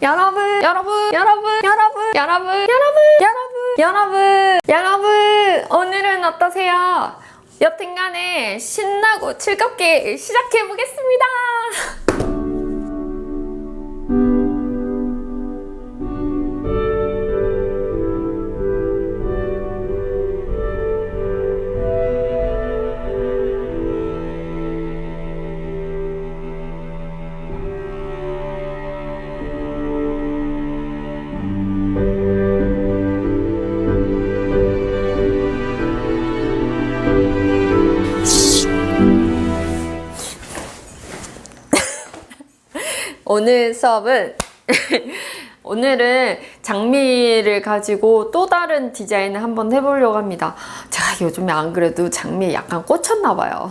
여러분, 여러분, 여러분, 여러분, 여러분, 여러분, 여러분, 여러분, 여러분, 오늘은 어떠세요? 여튼간에 신나고 즐겁게 시작해 보겠습니다. 오늘 수업은 오늘은 장미를 가지고 또 다른 디자인을 한번 해보려고 합니다. 제가 요즘에 안 그래도 장미에 약간 꽂혔나 봐요.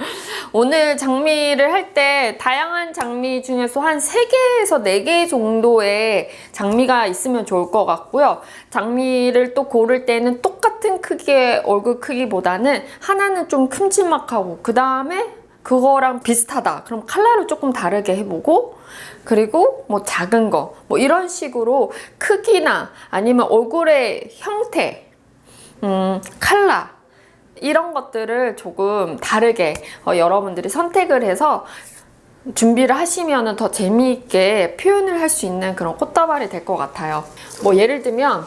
오늘 장미를 할 때 다양한 장미 중에서 한 3개에서 4개 정도의 장미가 있으면 좋을 것 같고요. 장미를 또 고를 때는 똑같은 크기의 얼굴 크기보다는 하나는 좀 큼지막하고 그 다음에 그거랑 비슷하다. 그럼 컬러를 조금 다르게 해보고, 그리고 뭐 작은 거, 뭐 이런 식으로 크기나 아니면 얼굴의 형태, 음, 컬러, 이런 것들을 조금 다르게 어, 여러분들이 선택을 해서 준비를 하시면 더 재미있게 표현을 할 수 있는 그런 꽃다발이 될 것 같아요. 뭐 예를 들면,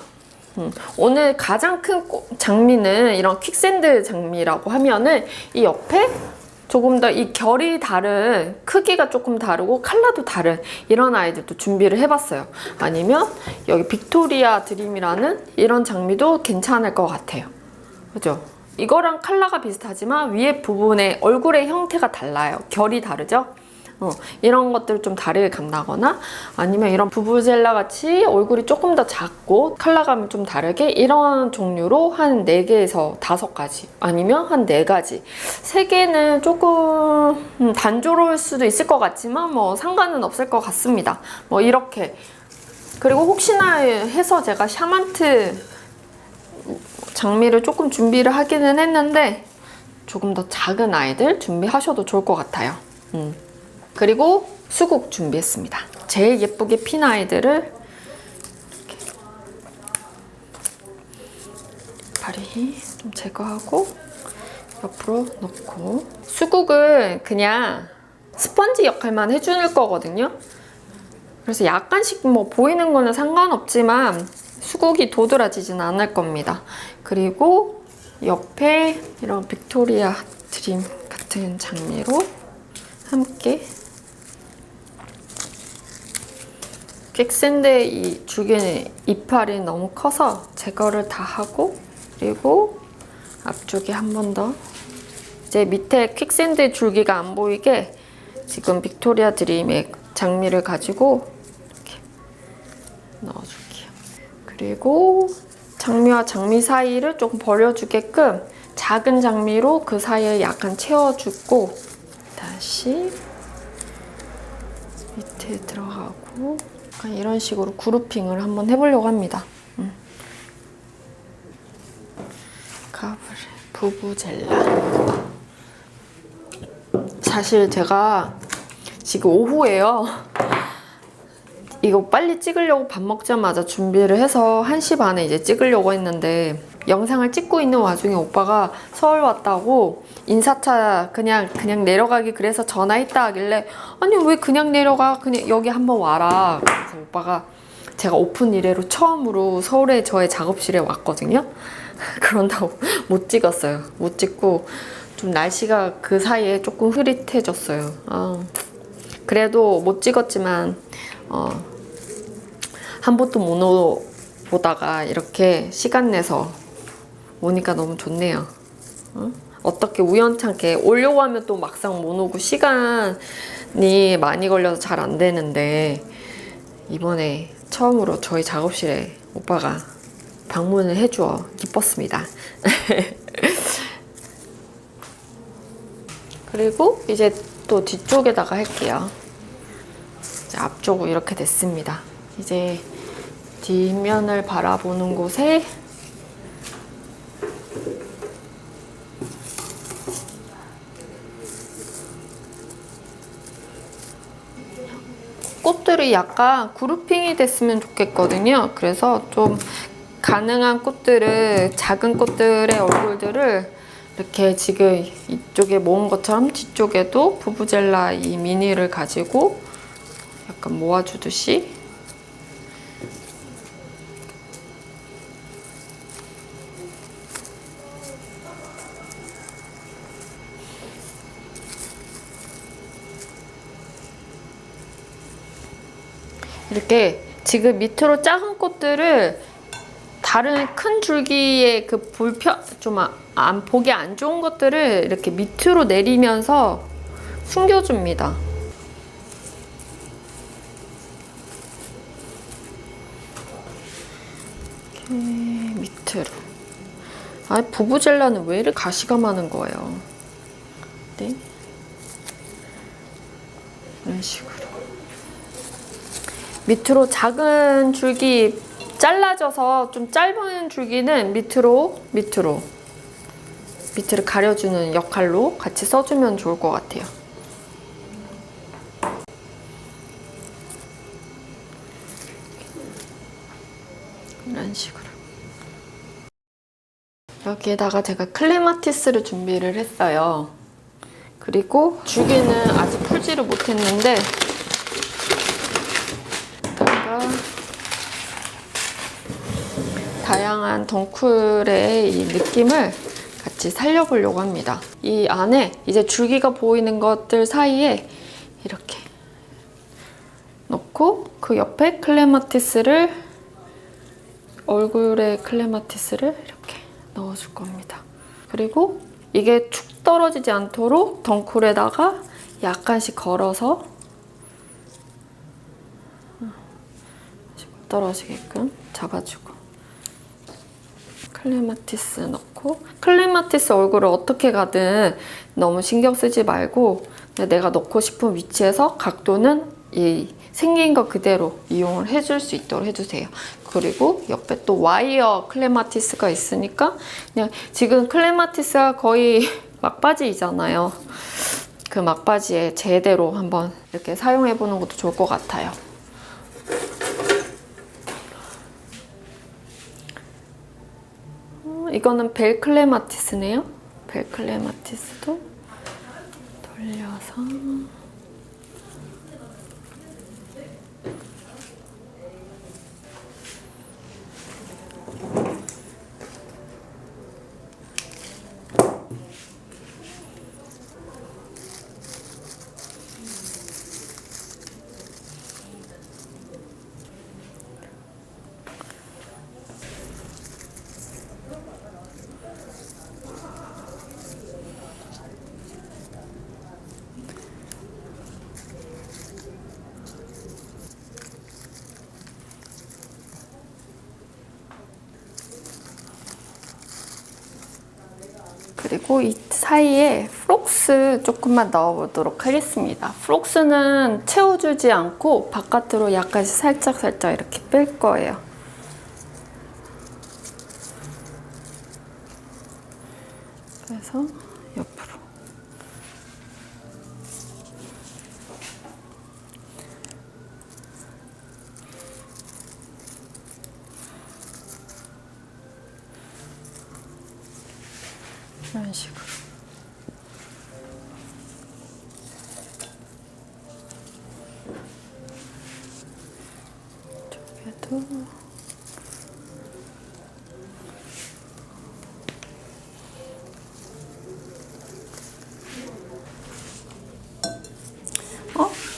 음, 오늘 가장 큰 꽃- 장미는 이런 퀵샌드 장미라고 하면은 이 옆에 조금 더 이 결이 다른 크기가 조금 다르고 컬러도 다른 이런 아이들도 준비를 해봤어요. 아니면 여기 빅토리아 드림이라는 이런 장미도 괜찮을 것 같아요. 그죠? 이거랑 컬러가 비슷하지만 위에 부분의 얼굴의 형태가 달라요. 결이 다르죠? 어, 이런 것들을 좀 다르게 간다거나 아니면 이런 부부젤라 같이 얼굴이 조금 더 작고 컬러감이 좀 다르게 이런 종류로 한 4개에서 5가지 아니면 한 4가지 3개는 조금 음, 단조로울 수도 있을 것 같지만 뭐 상관은 없을 것 같습니다. 뭐 이렇게 그리고 혹시나 해서 제가 샤만트 장미를 조금 준비를 하기는 했는데 조금 더 작은 아이들 준비하셔도 좋을 것 같아요. 음. 그리고 수국 준비했습니다. 제일 예쁘게 핀 아이들을 발이 좀 제거하고 옆으로 넣고 수국은 그냥 스펀지 역할만 해주는 거거든요. 그래서 약간씩 뭐 보이는 거는 상관없지만 수국이 도드라지진 않을 겁니다. 그리고 옆에 이런 빅토리아 드림 같은 장미로 함께 객센데 이 줄기는 이파리 너무 커서 제거를 다 하고 그리고 앞쪽에 한 번 더 이제 밑에 퀵샌드 줄기가 안 보이게 지금 빅토리아 드림의 장미를 가지고 이렇게 넣어줄게요. 그리고 장미와 장미 사이를 조금 벌려주게끔 작은 장미로 그 사이에 약간 채워주고 다시 밑에 들어가고 이런 식으로 그루핑을 한번 해보려고 합니다. 음. 가브레 부부젤라 사실 제가 지금 오후에요. 이거 빨리 찍으려고 밥 먹자마자 준비를 해서 1시 반에 이제 찍으려고 했는데 영상을 찍고 있는 와중에 오빠가 서울 왔다고 인사차 그냥 그냥 내려가기 그래서 전화했다 하길래 아니 왜 그냥 내려가? 그냥 여기 한번 와라. 그래서 오빠가 제가 오픈 이래로 처음으로 서울에 저의 작업실에 왔거든요. 그런다고 못 찍었어요. 못 찍고 좀 날씨가 그 사이에 조금 흐릿해졌어요. 아, 그래도 못 찍었지만 어, 한 번도 못 보다가 이렇게 시간 내서 오니까 너무 좋네요. 어? 어떻게 우연찮게 오려고 하면 또 막상 못 오고 시간이 많이 걸려서 잘 안 되는데 이번에 처음으로 저희 작업실에 오빠가 방문을 해주어 기뻤습니다. 그리고 이제 또 뒤쪽에다가 할게요. 앞쪽으로 이렇게 됐습니다. 이제 뒷면을 바라보는 곳에 꽃들이 약간 그루핑이 됐으면 좋겠거든요. 그래서 좀 가능한 꽃들을 작은 꽃들의 얼굴들을 이렇게 지금 이쪽에 모은 것처럼 뒤쪽에도 부부젤라 이 미니를 가지고 약간 모아주듯이 이렇게 지금 밑으로 작은 꽃들을 다른 큰 줄기의 그 불편 좀안 보기 안 좋은 것들을 이렇게 밑으로 내리면서 숨겨줍니다. 밑으로. 아 부부젤라는 왜 이렇게 가시가 많은 거예요? 네. 이런 식으로. 밑으로 작은 줄기 잘라져서 좀 짧은 줄기는 밑으로 밑으로 밑을 가려주는 역할로 같이 써주면 좋을 것 같아요. 이런 식으로. 여기에다가 제가 클레마티스를 준비를 했어요. 그리고 줄기는 아직 풀지를 못했는데 여기다가 다양한 덩쿨의 이 느낌을 같이 살려보려고 합니다. 이 안에 이제 줄기가 보이는 것들 사이에 이렇게 넣고 그 옆에 클레마티스를 얼굴에 클레마티스를 이렇게 넣어줄 겁니다. 그리고 이게 축 떨어지지 않도록 덩쿨에다가 약간씩 걸어서 떨어지게끔 잡아주고 클레마티스 넣고 클레마티스 얼굴을 어떻게 가든 너무 신경 쓰지 말고 내가 넣고 싶은 위치에서 각도는 이 생긴 거 그대로 이용을 해줄 수 있도록 해주세요. 그리고 옆에 또 와이어 클레마티스가 있으니까 그냥 지금 클레마티스가 거의 막바지이잖아요. 그 막바지에 제대로 한번 이렇게 사용해 보는 것도 좋을 것 같아요. 이거는 벨클레마티스네요. 벨클레마티스도 돌려서 그리고 이 사이에 프록스 조금만 넣어보도록 하겠습니다. 프록스는 채워주지 않고 바깥으로 약간씩 살짝살짝 이렇게 뺄 거예요. 그래서 옆으로.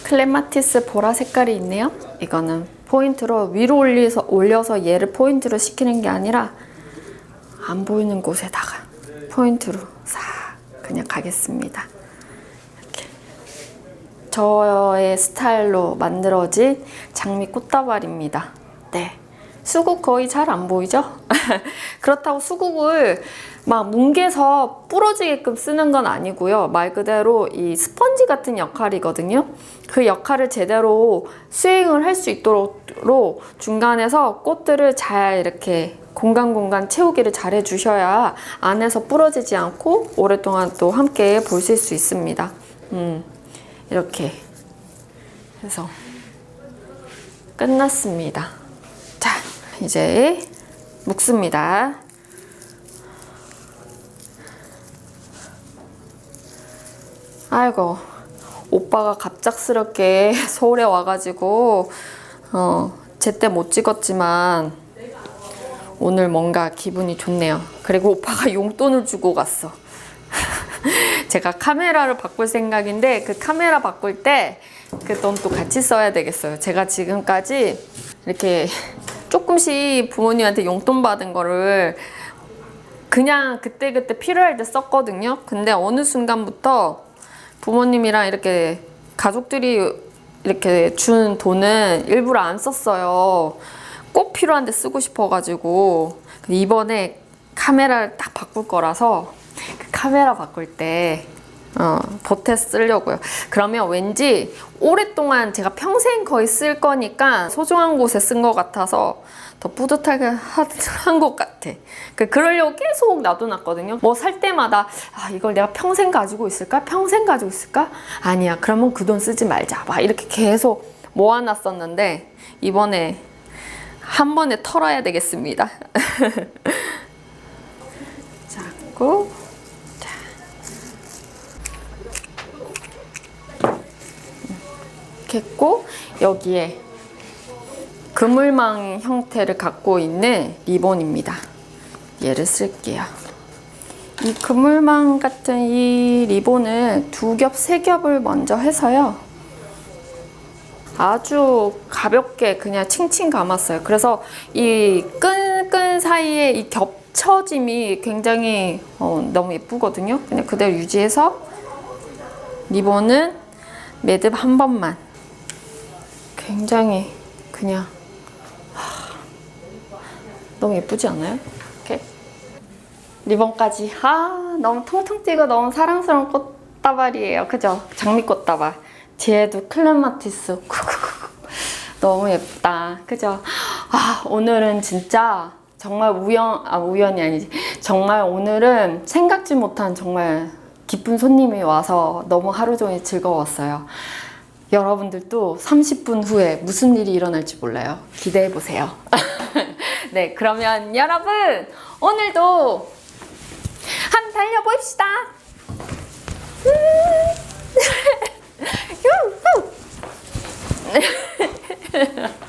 클레마티스 보라 색깔이 있네요. 이거는 포인트로 위로 올려서, 올려서 얘를 포인트로 시키는 게 아니라 안 보이는 곳에다가 포인트로 싹 그냥 가겠습니다. 이렇게 저의 스타일로 만들어진 장미 꽃다발입니다. 네. 수국 거의 잘 안 보이죠? 그렇다고 수국을 막 뭉개서 부러지게끔 쓰는 건 아니고요. 말 그대로 이 스펀지 같은 역할이거든요. 그 역할을 제대로 수행을 할 수 있도록 중간에서 꽃들을 잘 이렇게 공간공간 채우기를 잘 해주셔야 안에서 부러지지 않고 오랫동안 또 함께 보실 수 있습니다. 음, 이렇게 해서 끝났습니다. 자, 이제 묶습니다. 아이고, 오빠가 갑작스럽게 서울에 와가지고, 어, 제때 못 찍었지만, 오늘 뭔가 기분이 좋네요. 그리고 오빠가 용돈을 주고 갔어. 제가 카메라를 바꿀 생각인데, 그 카메라 바꿀 때, 그 돈 또 같이 써야 되겠어요. 제가 지금까지 이렇게 조금씩 부모님한테 용돈 받은 거를 그냥 그때 그때 필요할 때 썼거든요. 근데 어느 순간부터 부모님이랑 이렇게 가족들이 이렇게 준 돈은 일부러 안 썼어요. 꼭 필요한데 쓰고 싶어가지고 이번에 카메라를 딱 바꿀 거라서 그 카메라 바꿀 때 어, 보태 쓰려고요. 그러면 왠지 오랫동안 제가 평생 거의 쓸 거니까 소중한 곳에 쓴 것 같아서 더 뿌듯하게 한 것 같아. 그 그러려고 계속 놔둬놨거든요. 뭐 살 때마다 아 이걸 내가 평생 가지고 있을까? 평생 가지고 있을까? 아니야. 그러면 그 돈 쓰지 말자. 막 이렇게 계속 모아놨었는데 이번에 한 번에 털어야 되겠습니다. 자꾸 했고 여기에 그물망 형태를 갖고 있는 리본입니다. 얘를 쓸게요. 이 그물망 같은 이 리본을 두 겹, 세 겹을 먼저 해서요. 아주 가볍게 그냥 칭칭 감았어요. 그래서 이 끈끈 사이에 이 겹쳐짐이 굉장히 어, 너무 예쁘거든요. 그냥 그대로 유지해서 리본은 매듭 한 번만 굉장히 그냥 하, 너무 예쁘지 않아요? 이렇게 리본까지 아 너무 통통 튀고 너무 사랑스러운 꽃다발이에요 그죠? 장미꽃다발 뒤에도 클레마티스 너무 예쁘다 그죠? 아 오늘은 진짜 정말 우연 아 우연이 아니지 정말 오늘은 생각지 못한 정말 기쁜 손님이 와서 너무 하루 종일 즐거웠어요. 여러분들도 30분 후에 무슨 일이 일어날지 몰라요. 기대해 보세요. 네, 그러면 여러분 오늘도 한번 달려봅시다. 음.